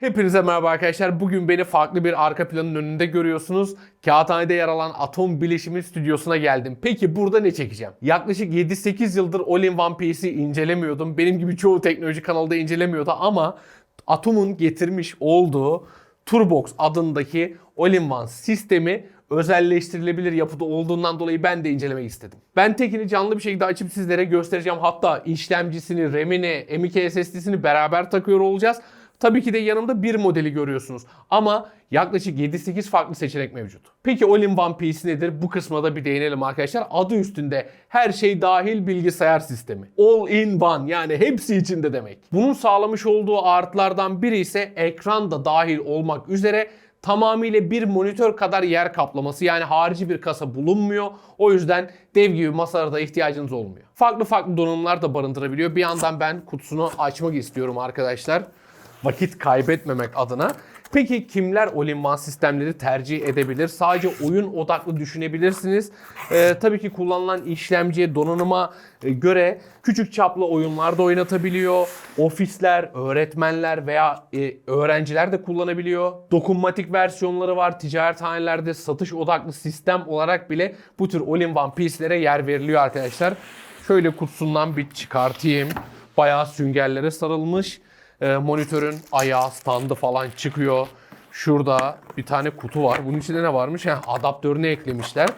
Hepinize merhaba arkadaşlar. Bugün beni farklı bir arka planın önünde görüyorsunuz. Kağıthane'de yer alan Atom Bilişimi stüdyosuna geldim. Peki burada ne çekeceğim? Yaklaşık 7-8 yıldır All-in-One PC incelemiyordum. Benim gibi çoğu teknoloji kanalda incelemiyordu ama Atom'un getirmiş olduğu Turbox adındaki All-in-One sistemi özelleştirilebilir yapıda olduğundan dolayı ben de incelemek istedim. Ben tekini canlı bir şekilde açıp sizlere göstereceğim. Hatta işlemcisini, RAM'ini, M.2 SSD'sini beraber takıyor olacağız. Tabii ki de yanımda bir modeli görüyorsunuz. Ama yaklaşık 7-8 farklı seçenek mevcut. Peki All-in-One PC nedir? Bu kısma da bir değinelim arkadaşlar. Adı üstünde her şey dahil bilgisayar sistemi. All-in-One yani hepsi içinde demek. Bunun sağlamış olduğu artılardan biri ise ekran da dahil olmak üzere tamamıyla bir monitör kadar yer kaplaması yani harici bir kasa bulunmuyor. O yüzden dev gibi masalarda ihtiyacınız olmuyor. Farklı farklı donanımlar da barındırabiliyor. Bir yandan ben kutusunu açmak istiyorum arkadaşlar vakit kaybetmemek adına. Peki kimler All-in-One sistemleri tercih edebilir? Sadece oyun odaklı düşünebilirsiniz. Ee, tabii ki kullanılan işlemciye, donanıma e, göre küçük çaplı oyunlar da oynatabiliyor. Ofisler, öğretmenler veya e, öğrenciler de kullanabiliyor. Dokunmatik versiyonları var. Ticarethanelerde satış odaklı sistem olarak bile bu tür All-in-One PC'lere yer veriliyor arkadaşlar. Şöyle kutusundan bir çıkartayım. Bayağı süngerlere sarılmış. Ee, monitörün ayağı, standı falan çıkıyor. Şurada bir tane kutu var. Bunun içinde ne varmış? Heh, adaptörünü eklemişler.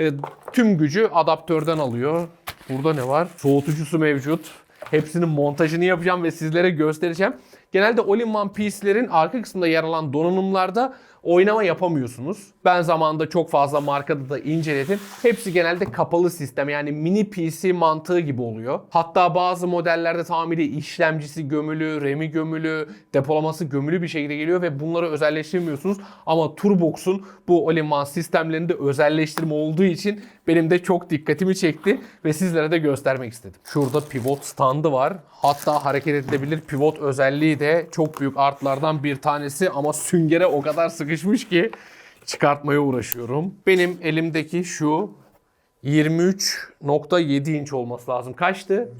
Ee, tüm gücü adaptörden alıyor. Burada ne var? Soğutucusu mevcut. Hepsinin montajını yapacağım ve sizlere göstereceğim. Genelde All-in-One PC'lerin arka kısmında yer alan donanımlarda oynama yapamıyorsunuz. Ben zamanında çok fazla markada da inceledim. Hepsi genelde kapalı sistem yani mini PC mantığı gibi oluyor. Hatta bazı modellerde tamamıyla işlemcisi gömülü, RAM'i gömülü, depolaması gömülü bir şekilde geliyor ve bunları özelleştirmiyorsunuz. Ama Turbox'un bu All-in-One sistemlerinde özelleştirme olduğu için benim de çok dikkatimi çekti ve sizlere de göstermek istedim. Şurada pivot standı var. Hatta hareket edilebilir pivot özelliği de çok büyük artlardan bir tanesi ama süngere o kadar sıkışmış ki çıkartmaya uğraşıyorum. Benim elimdeki şu 23.7 inç olması lazım. Kaçtı?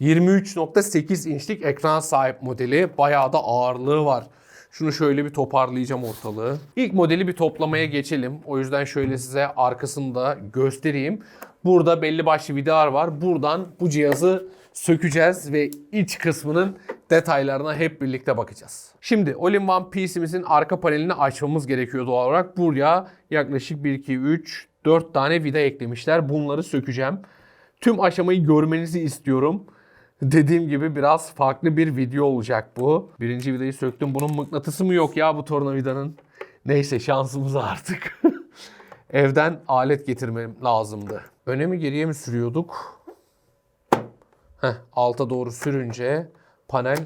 23.8 inçlik ekran sahip modeli. Bayağı da ağırlığı var. Şunu şöyle bir toparlayacağım ortalığı. İlk modeli bir toplamaya geçelim. O yüzden şöyle size arkasını da göstereyim. Burada belli başlı vidalar var. Buradan bu cihazı sökeceğiz ve iç kısmının detaylarına hep birlikte bakacağız. Şimdi All-in-One PC'mizin arka panelini açmamız gerekiyor doğal olarak. Buraya yaklaşık 1, 2, 3, 4 tane vida eklemişler. Bunları sökeceğim. Tüm aşamayı görmenizi istiyorum. Dediğim gibi biraz farklı bir video olacak bu. Birinci vidayı söktüm. Bunun mıknatısı mı yok ya bu tornavidanın? Neyse şansımız artık. Evden alet getirmem lazımdı. Öne mi geriye mi sürüyorduk? Heh, alta doğru sürünce panel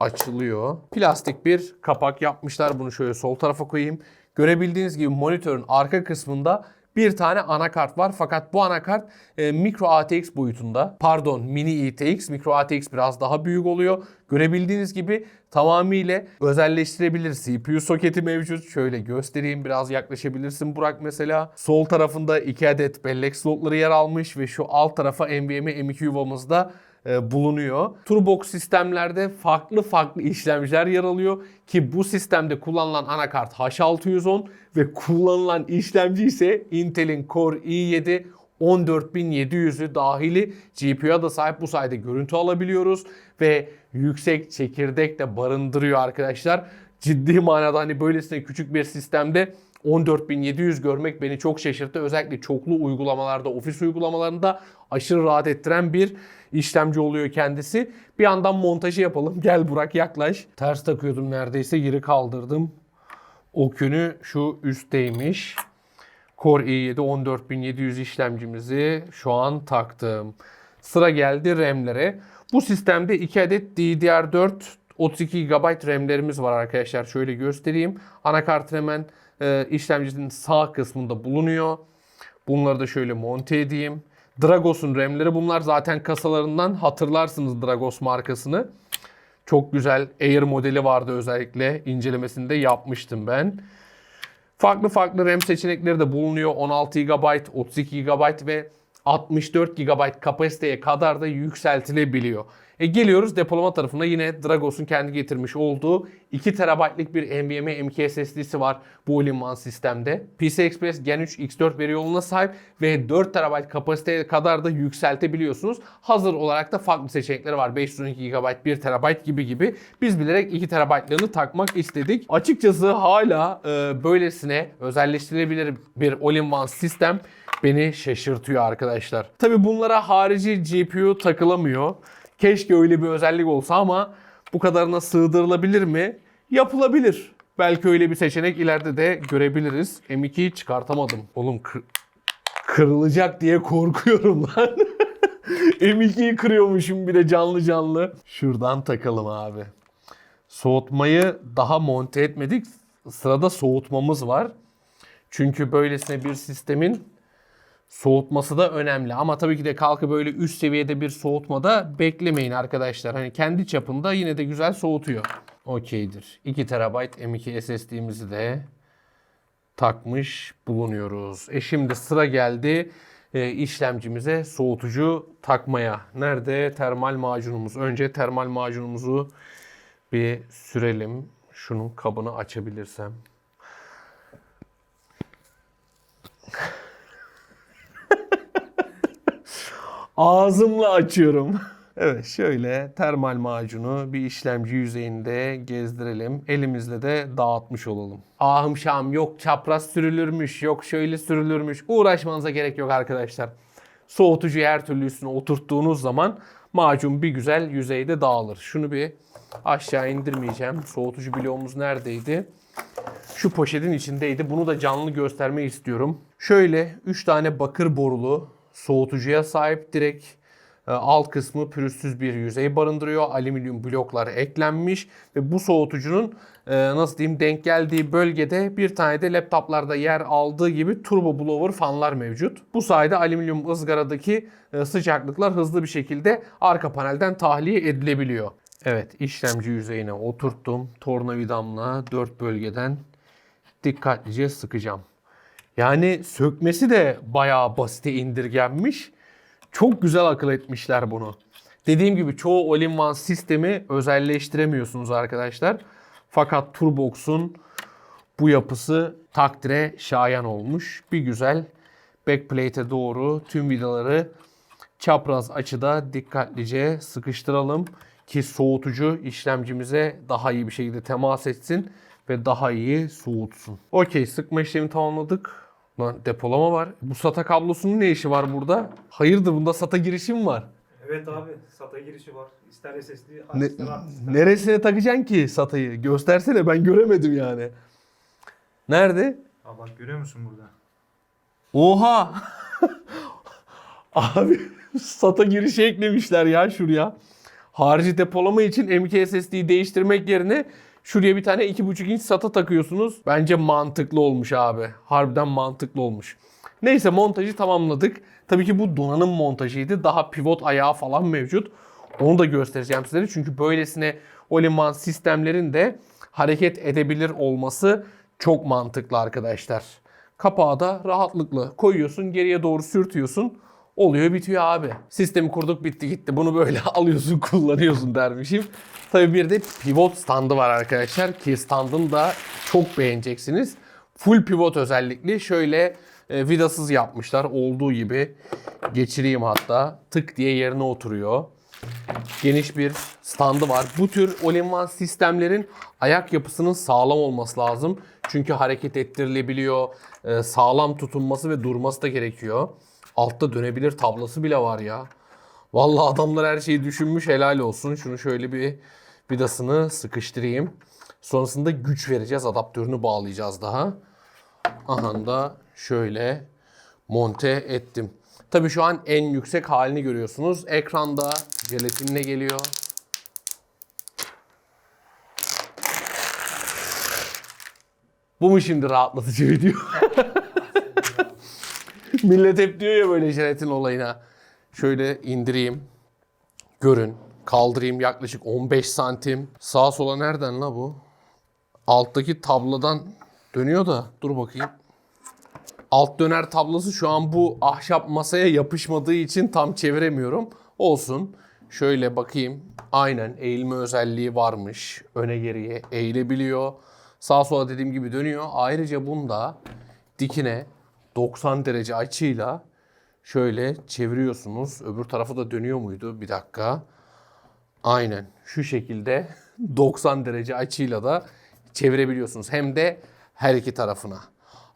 açılıyor. Plastik bir kapak yapmışlar. Bunu şöyle sol tarafa koyayım. Görebildiğiniz gibi monitörün arka kısmında bir tane anakart var. Fakat bu anakart e, micro ATX boyutunda. Pardon mini ITX. Micro ATX biraz daha büyük oluyor. Görebildiğiniz gibi tamamıyla özelleştirebilir. CPU soketi mevcut. Şöyle göstereyim. Biraz yaklaşabilirsin Burak mesela. Sol tarafında iki adet bellek slotları yer almış ve şu alt tarafa NVMe M2 yuvamızda e, bulunuyor. Turbox sistemlerde farklı farklı işlemciler yer alıyor ki bu sistemde kullanılan anakart H610 ve kullanılan işlemci ise Intel'in Core i7 14700'ü dahili GPU'ya da sahip bu sayede görüntü alabiliyoruz ve yüksek çekirdek de barındırıyor arkadaşlar. Ciddi manada hani böylesine küçük bir sistemde 14700 görmek beni çok şaşırttı. Özellikle çoklu uygulamalarda, ofis uygulamalarında aşırı rahat ettiren bir işlemci oluyor kendisi. Bir yandan montajı yapalım. Gel Burak yaklaş. Ters takıyordum neredeyse geri kaldırdım. O künü şu üstteymiş. Core i7 14700 işlemcimizi şu an taktım. Sıra geldi RAM'lere. Bu sistemde 2 adet DDR4 32 GB RAM'lerimiz var arkadaşlar. Şöyle göstereyim. Anakart hemen e, işlemcinin sağ kısmında bulunuyor. Bunları da şöyle monte edeyim. Dragos'un RAM'leri bunlar zaten kasalarından hatırlarsınız Dragos markasını. Çok güzel Air modeli vardı özellikle incelemesinde yapmıştım ben. Farklı farklı RAM seçenekleri de bulunuyor. 16 GB, 32 GB ve 64 GB kapasiteye kadar da yükseltilebiliyor. E geliyoruz depolama tarafına yine Dragos'un kendi getirmiş olduğu 2 TB'lik bir NVMe M.2 SSD'si var bu all-in-one sistemde. PCI Express Gen 3 X4 veri yoluna sahip ve 4 TB kapasiteye kadar da yükseltebiliyorsunuz. Hazır olarak da farklı seçenekleri var. 512 GB, 1 TB gibi gibi. Biz bilerek 2 TB'lığını takmak istedik. Açıkçası hala e, böylesine özelleştirilebilir bir all-in-one sistem beni şaşırtıyor arkadaşlar. Tabi bunlara harici GPU takılamıyor. Keşke öyle bir özellik olsa ama bu kadarına sığdırılabilir mi? Yapılabilir. Belki öyle bir seçenek ileride de görebiliriz. M2'yi çıkartamadım. Oğlum kır- kırılacak diye korkuyorum lan. M2'yi kırıyormuşum bir de canlı canlı. Şuradan takalım abi. Soğutmayı daha monte etmedik. Sırada soğutmamız var. Çünkü böylesine bir sistemin soğutması da önemli. Ama tabii ki de kalkıp böyle üst seviyede bir soğutmada beklemeyin arkadaşlar. Hani kendi çapında yine de güzel soğutuyor. Okeydir. 2 TB M2 SSD'mizi de takmış bulunuyoruz. E şimdi sıra geldi e, işlemcimize soğutucu takmaya. Nerede termal macunumuz? Önce termal macunumuzu bir sürelim. Şunun kabını açabilirsem. Ağzımla açıyorum. Evet şöyle termal macunu bir işlemci yüzeyinde gezdirelim. Elimizle de dağıtmış olalım. Ahım şam yok çapraz sürülürmüş yok şöyle sürülürmüş. Uğraşmanıza gerek yok arkadaşlar. Soğutucuyu her türlü üstüne oturttuğunuz zaman macun bir güzel yüzeyde dağılır. Şunu bir aşağı indirmeyeceğim. Soğutucu bloğumuz neredeydi? şu poşetin içindeydi. Bunu da canlı göstermek istiyorum. Şöyle 3 tane bakır borulu soğutucuya sahip direkt e, alt kısmı pürüzsüz bir yüzey barındırıyor. Alüminyum bloklar eklenmiş ve bu soğutucunun e, nasıl diyeyim denk geldiği bölgede bir tane de laptoplarda yer aldığı gibi turbo blower fanlar mevcut. Bu sayede alüminyum ızgaradaki e, sıcaklıklar hızlı bir şekilde arka panelden tahliye edilebiliyor. Evet işlemci yüzeyine oturttum. Tornavidamla dört bölgeden dikkatlice sıkacağım. Yani sökmesi de bayağı basite indirgenmiş. Çok güzel akıl etmişler bunu. Dediğim gibi çoğu all-in-one sistemi özelleştiremiyorsunuz arkadaşlar. Fakat Turbox'un bu yapısı takdire şayan olmuş. Bir güzel backplate'e doğru tüm vidaları çapraz açıda dikkatlice sıkıştıralım ki soğutucu işlemcimize daha iyi bir şekilde temas etsin ve daha iyi soğutsun. Okey sıkma işlemini tamamladık. Lan depolama var. Bu SATA kablosunun ne işi var burada? Hayırdır bunda SATA girişi mi var? Evet abi SATA girişi var. İster SSD, Ne, ister neresine takacaksın ki SATA'yı? Göstersene ben göremedim yani. Nerede? Aa bak görüyor musun burada? Oha! Abi SATA girişi eklemişler ya şuraya. Harici depolama için M.2 SSD'yi değiştirmek yerine şuraya bir tane 2.5 inç SATA takıyorsunuz. Bence mantıklı olmuş abi. Harbiden mantıklı olmuş. Neyse montajı tamamladık. Tabii ki bu donanım montajıydı. Daha pivot ayağı falan mevcut. Onu da göstereceğim sizlere. Çünkü böylesine all-in-one sistemlerin de hareket edebilir olması çok mantıklı arkadaşlar. Kapağı da rahatlıkla koyuyorsun, geriye doğru sürtüyorsun. Oluyor bitiyor abi. Sistemi kurduk bitti gitti. Bunu böyle alıyorsun kullanıyorsun dermişim. Tabii bir de pivot standı var arkadaşlar ki standını da çok beğeneceksiniz. Full pivot özellikli. Şöyle e, vidasız yapmışlar olduğu gibi. Geçireyim hatta. Tık diye yerine oturuyor geniş bir standı var. Bu tür all-in-one sistemlerin ayak yapısının sağlam olması lazım. Çünkü hareket ettirilebiliyor, e, sağlam tutunması ve durması da gerekiyor. Altta dönebilir tablası bile var ya. Vallahi adamlar her şeyi düşünmüş helal olsun. Şunu şöyle bir vidasını sıkıştırayım. Sonrasında güç vereceğiz. Adaptörünü bağlayacağız daha. Aha da şöyle monte ettim. Tabii şu an en yüksek halini görüyorsunuz. Ekranda jelatinle geliyor. Bu mu şimdi rahatlatıcı video? Millet hep diyor ya böyle jelatin olayına. Şöyle indireyim. Görün. Kaldırayım yaklaşık 15 santim. Sağa sola nereden la bu? Alttaki tablodan dönüyor da. Dur bakayım. Alt döner tablosu şu an bu ahşap masaya yapışmadığı için tam çeviremiyorum. Olsun. Şöyle bakayım. Aynen eğilme özelliği varmış. Öne geriye eğilebiliyor. Sağ sola dediğim gibi dönüyor. Ayrıca bunda dikine 90 derece açıyla şöyle çeviriyorsunuz. Öbür tarafı da dönüyor muydu? Bir dakika. Aynen şu şekilde 90 derece açıyla da çevirebiliyorsunuz. Hem de her iki tarafına.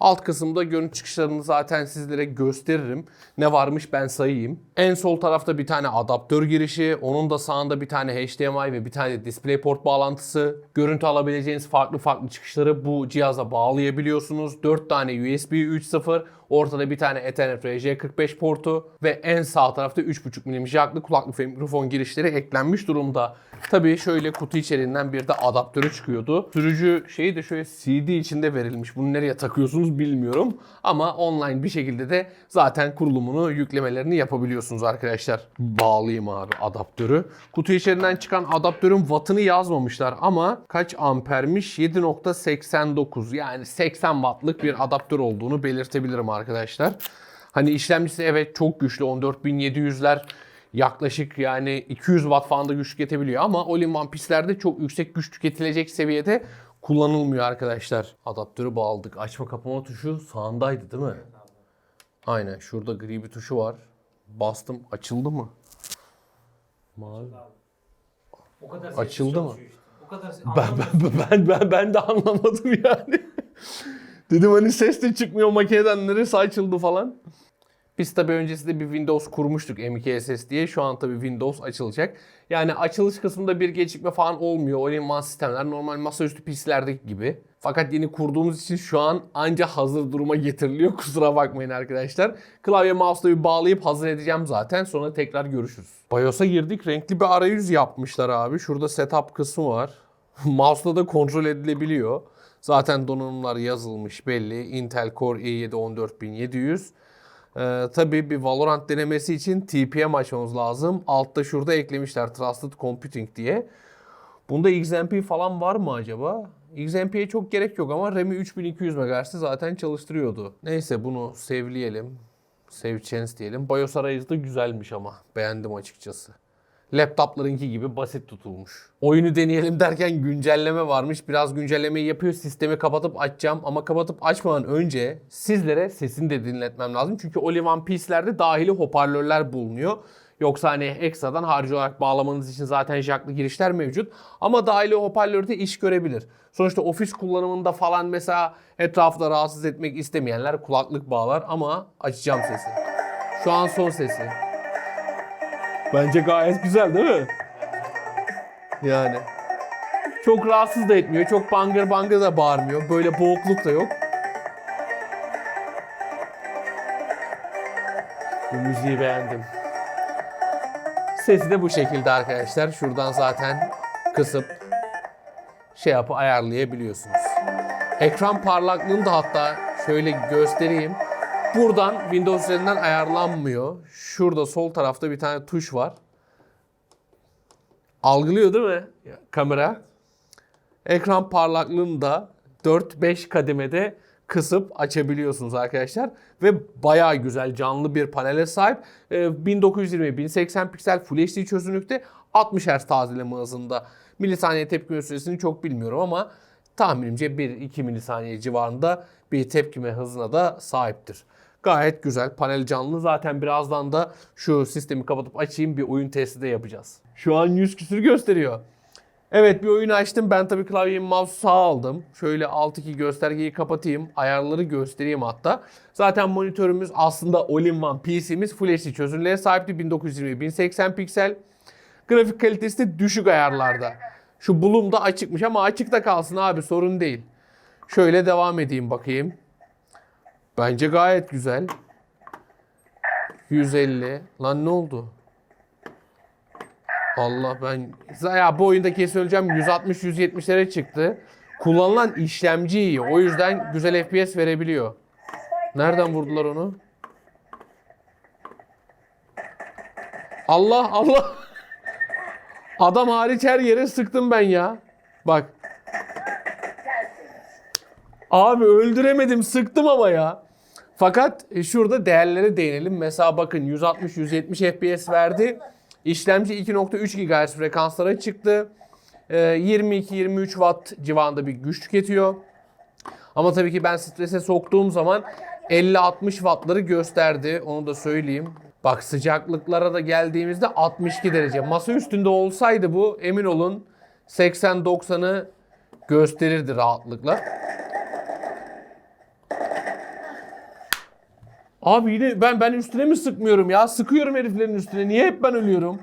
Alt kısımda görüntü çıkışlarını zaten sizlere gösteririm. Ne varmış ben sayayım. En sol tarafta bir tane adaptör girişi, onun da sağında bir tane HDMI ve bir tane DisplayPort bağlantısı. Görüntü alabileceğiniz farklı farklı çıkışları bu cihaza bağlayabiliyorsunuz. 4 tane USB 3.0, ortada bir tane Ethernet RJ45 portu ve en sağ tarafta 3.5 mm jacklı kulaklık ve mikrofon girişleri eklenmiş durumda. Tabii şöyle kutu içeriğinden bir de adaptörü çıkıyordu. Sürücü şeyi de şöyle CD içinde verilmiş. Bunu nereye takıyorsunuz bilmiyorum. Ama online bir şekilde de zaten kurulumunu, yüklemelerini yapabiliyorsunuz arkadaşlar. Bağlayayım abi adaptörü. Kutu içerisinden çıkan adaptörün wattını yazmamışlar ama kaç ampermiş? 7.89 yani 80 wattlık bir adaptör olduğunu belirtebilirim arkadaşlar. Hani işlemcisi evet çok güçlü 14700'ler yaklaşık yani 200 watt falan da güç tüketebiliyor ama all-in-one pistlerde çok yüksek güç tüketilecek seviyede kullanılmıyor arkadaşlar. Adaptörü bağladık. Açma kapama tuşu sağındaydı değil mi? Aynen şurada gri bir tuşu var. Bastım açıldı mı? Mavi. O kadar Açıldı mı? işte. O kadar Ben, ben, ben, ben, ben de anlamadım yani. Dedim hani ses de çıkmıyor makineden neresi açıldı falan. Biz tabii öncesinde bir Windows kurmuştuk M2 SS diye. Şu an tabii Windows açılacak. Yani açılış kısmında bir gecikme falan olmuyor. All-in-one sistemler normal masaüstü PC'lerdeki gibi. Fakat yeni kurduğumuz için şu an anca hazır duruma getiriliyor. Kusura bakmayın arkadaşlar. Klavye mouse'la bir bağlayıp hazır edeceğim zaten. Sonra tekrar görüşürüz. BIOS'a girdik. Renkli bir arayüz yapmışlar abi. Şurada setup kısmı var. Mouse'la da kontrol edilebiliyor. Zaten donanımlar yazılmış belli. Intel Core i7 14700. Ee, tabii bir Valorant denemesi için TPM açmamız lazım. Altta şurada eklemişler Trusted Computing diye. Bunda XMP falan var mı acaba? XMP'ye çok gerek yok ama RAM'i 3200 MHz'de zaten çalıştırıyordu. Neyse bunu sevleyelim. Save chance diyelim. BIOS arayüzü de güzelmiş ama. Beğendim açıkçası. Laptoplarınki gibi basit tutulmuş. Oyunu deneyelim derken güncelleme varmış. Biraz güncellemeyi yapıyor. Sistemi kapatıp açacağım. Ama kapatıp açmadan önce sizlere sesini de dinletmem lazım. Çünkü All-in-One PC'lerde dahili hoparlörler bulunuyor. Yoksa hani ekstradan harcı olarak bağlamanız için zaten jacklı girişler mevcut. Ama dahili hoparlör de iş görebilir. Sonuçta ofis kullanımında falan mesela etrafta rahatsız etmek istemeyenler kulaklık bağlar ama açacağım sesi. Şu an son sesi. Bence gayet güzel değil mi? Yani. Çok rahatsız da etmiyor. Çok bangır bangır da bağırmıyor. Böyle boğukluk da yok. Bu müziği beğendim. Sesi de bu şekilde arkadaşlar. Şuradan zaten kısıp şey yapıp ayarlayabiliyorsunuz. Ekran parlaklığını da hatta şöyle göstereyim. Buradan Windows üzerinden ayarlanmıyor. Şurada sol tarafta bir tane tuş var. Algılıyor değil mi kamera? Ekran parlaklığını da 4-5 kademede kısıp açabiliyorsunuz arkadaşlar. Ve bayağı güzel canlı bir panele sahip. Ee, 1920 1080 piksel Full HD çözünürlükte 60 Hz tazeleme hızında. Milisaniye tepkime süresini çok bilmiyorum ama tahminimce 1-2 milisaniye civarında bir tepkime hızına da sahiptir. Gayet güzel. Panel canlı. Zaten birazdan da şu sistemi kapatıp açayım bir oyun testi de yapacağız. Şu an 100 küsür gösteriyor. Evet bir oyun açtım. Ben tabii klavyeyi mouse sağ aldım. Şöyle alt iki göstergeyi kapatayım. Ayarları göstereyim hatta. Zaten monitörümüz aslında all-in-one PC'miz Full HD çözünürlüğe sahipti. 1920 1080 piksel. Grafik kalitesi de düşük ayarlarda. Şu bulum da açıkmış ama açıkta kalsın abi sorun değil. Şöyle devam edeyim bakayım. Bence gayet güzel. 150. Lan ne oldu? Allah ben ya bu oyunda kesin öleceğim 160 170'lere çıktı. Kullanılan işlemci iyi. O yüzden güzel FPS verebiliyor. Nereden vurdular onu? Allah Allah. Adam hariç her yere sıktım ben ya. Bak. Abi öldüremedim sıktım ama ya. Fakat e, şurada değerlere değinelim. Mesela bakın 160-170 FPS verdi. İşlemci 2.3 GHz frekanslara çıktı. Ee, 22-23 Watt civarında bir güç tüketiyor. Ama tabii ki ben strese soktuğum zaman 50-60 wattları gösterdi. Onu da söyleyeyim. Bak sıcaklıklara da geldiğimizde 62 derece. Masa üstünde olsaydı bu emin olun 80-90'ı gösterirdi rahatlıkla. Abi yine ben ben üstüne mi sıkmıyorum ya? Sıkıyorum heriflerin üstüne. Niye hep ben ölüyorum?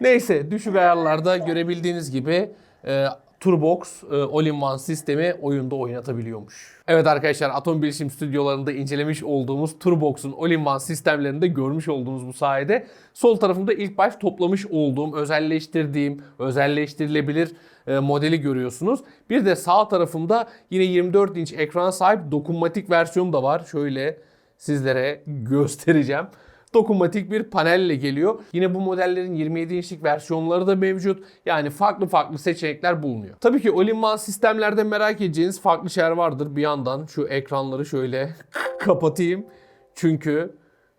Neyse düşük ayarlarda görebildiğiniz gibi e, Turbox e, All-in-One sistemi oyunda oynatabiliyormuş. Evet arkadaşlar Atom Bilişim stüdyolarında incelemiş olduğumuz Turbox'un All-in-One sistemlerini de görmüş olduğunuz bu sayede sol tarafımda ilk baş toplamış olduğum, özelleştirdiğim, özelleştirilebilir e, modeli görüyorsunuz. Bir de sağ tarafımda yine 24 inç ekrana sahip dokunmatik versiyonu da var. Şöyle sizlere göstereceğim dokunmatik bir panelle geliyor. Yine bu modellerin 27 inçlik versiyonları da mevcut. Yani farklı farklı seçenekler bulunuyor. Tabii ki all-in-one sistemlerde merak edeceğiniz farklı şeyler vardır. Bir yandan şu ekranları şöyle kapatayım. Çünkü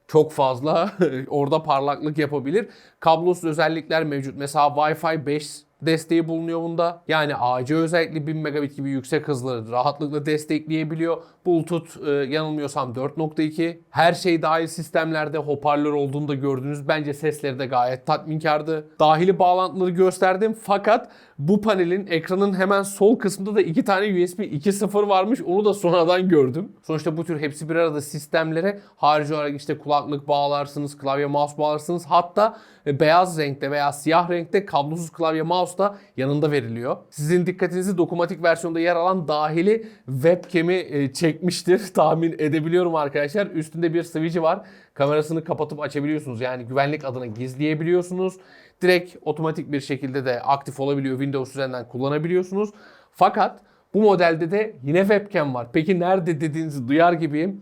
çok fazla orada parlaklık yapabilir. Kablosuz özellikler mevcut. Mesela Wi-Fi 5 desteği bulunuyor bunda. Yani AC özellikle 1000 megabit gibi yüksek hızları rahatlıkla destekleyebiliyor. Bluetooth e, yanılmıyorsam 4.2. Her şey dahil sistemlerde hoparlör olduğunu da gördünüz. Bence sesleri de gayet tatminkardı. Dahili bağlantıları gösterdim fakat bu panelin ekranın hemen sol kısmında da iki tane USB 2.0 varmış. Onu da sonradan gördüm. Sonuçta bu tür hepsi bir arada sistemlere harici olarak işte kulaklık bağlarsınız, klavye mouse bağlarsınız. Hatta e, beyaz renkte veya siyah renkte kablosuz klavye mouse da yanında veriliyor. Sizin dikkatinizi dokunmatik versiyonda yer alan dahili webcam'i e, çekmiştir. Tahmin edebiliyorum arkadaşlar. Üstünde bir switch'i var. Kamerasını kapatıp açabiliyorsunuz. Yani güvenlik adına gizleyebiliyorsunuz. Direkt otomatik bir şekilde de aktif olabiliyor. Windows üzerinden kullanabiliyorsunuz. Fakat bu modelde de yine webcam var. Peki nerede dediğinizi duyar gibiyim.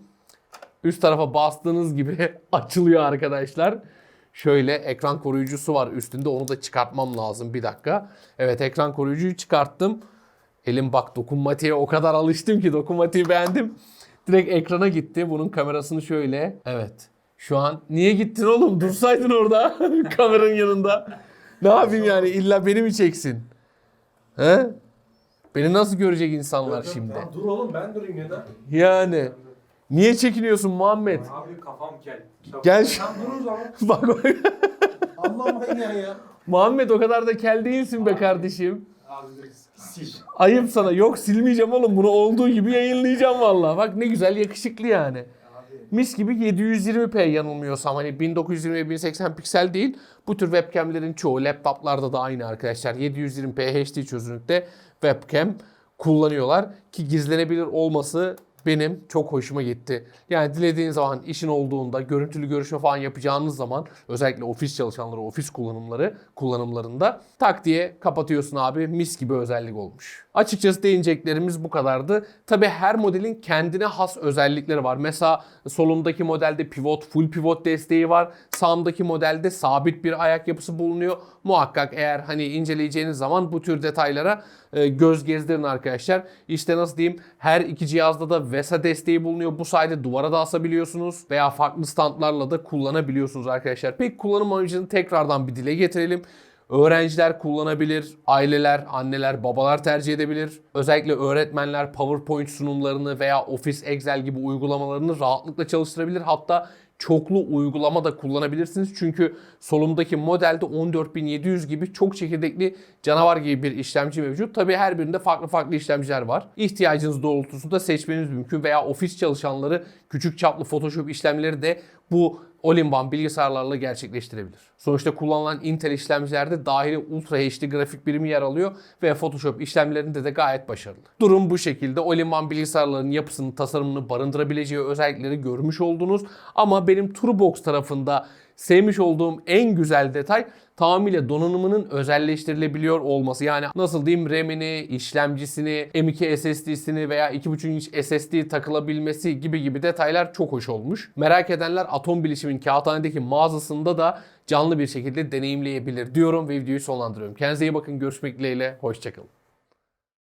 Üst tarafa bastığınız gibi açılıyor arkadaşlar. Şöyle ekran koruyucusu var üstünde onu da çıkartmam lazım bir dakika. Evet ekran koruyucuyu çıkarttım. Elim bak dokunmatiğe o kadar alıştım ki dokunmatiği beğendim. Direkt ekrana gitti. Bunun kamerasını şöyle. Evet. Şu an niye gittin oğlum? Dursaydın orada kameranın yanında. Ne yapayım yani illa beni mi çeksin? He? Beni nasıl görecek insanlar şimdi? Tamam, dur oğlum ben durayım ya da. Yani niye çekiniyorsun Muhammed? Abi kafam kel. Gel şu... Sen o zaman. bak bak. Allah manyağı ya. Muhammed o kadar da kel değilsin be kardeşim. Abi sil. Ayıp sana. Yok silmeyeceğim oğlum. Bunu olduğu gibi yayınlayacağım vallahi. Bak ne güzel yakışıklı yani. Mis gibi 720p yanılmıyorsam hani 1920 1080 piksel değil. Bu tür webcamlerin çoğu laptoplarda da aynı arkadaşlar. 720p HD çözünürlükte webcam kullanıyorlar ki gizlenebilir olması benim çok hoşuma gitti. Yani dilediğiniz zaman işin olduğunda görüntülü görüşme falan yapacağınız zaman özellikle ofis çalışanları, ofis kullanımları kullanımlarında tak diye kapatıyorsun abi. Mis gibi özellik olmuş. Açıkçası değineceklerimiz bu kadardı. Tabi her modelin kendine has özellikleri var. Mesela solumdaki modelde pivot, full pivot desteği var. Sağımdaki modelde sabit bir ayak yapısı bulunuyor. Muhakkak eğer hani inceleyeceğiniz zaman bu tür detaylara e, göz gezdirin arkadaşlar. İşte nasıl diyeyim her iki cihazda da VESA desteği bulunuyor. Bu sayede duvara da asabiliyorsunuz veya farklı standlarla da kullanabiliyorsunuz arkadaşlar. Peki kullanım amacını tekrardan bir dile getirelim. Öğrenciler kullanabilir, aileler, anneler, babalar tercih edebilir. Özellikle öğretmenler PowerPoint sunumlarını veya Office, Excel gibi uygulamalarını rahatlıkla çalıştırabilir. Hatta çoklu uygulama da kullanabilirsiniz. Çünkü solumdaki modelde 14700 gibi çok çekirdekli canavar gibi bir işlemci mevcut. Tabii her birinde farklı farklı işlemciler var. İhtiyacınız doğrultusunda seçmeniz mümkün veya ofis çalışanları küçük çaplı Photoshop işlemleri de bu all-in-one bilgisayarlarla gerçekleştirebilir. Sonuçta kullanılan Intel işlemcilerde dahili Ultra HD grafik birimi yer alıyor ve Photoshop işlemlerinde de gayet başarılı. Durum bu şekilde all-in-one bilgisayarların yapısını, tasarımını barındırabileceği özellikleri görmüş oldunuz. Ama benim Turbox tarafında sevmiş olduğum en güzel detay tamamıyla donanımının özelleştirilebiliyor olması. Yani nasıl diyeyim RAM'ini, işlemcisini, M2 SSD'sini veya 2.5 inç SSD takılabilmesi gibi gibi detaylar çok hoş olmuş. Merak edenler Atom Bilişim'in Kağıthane'deki mağazasında da canlı bir şekilde deneyimleyebilir diyorum ve videoyu sonlandırıyorum. Kendinize iyi bakın. Görüşmek dileğiyle. Hoşçakalın.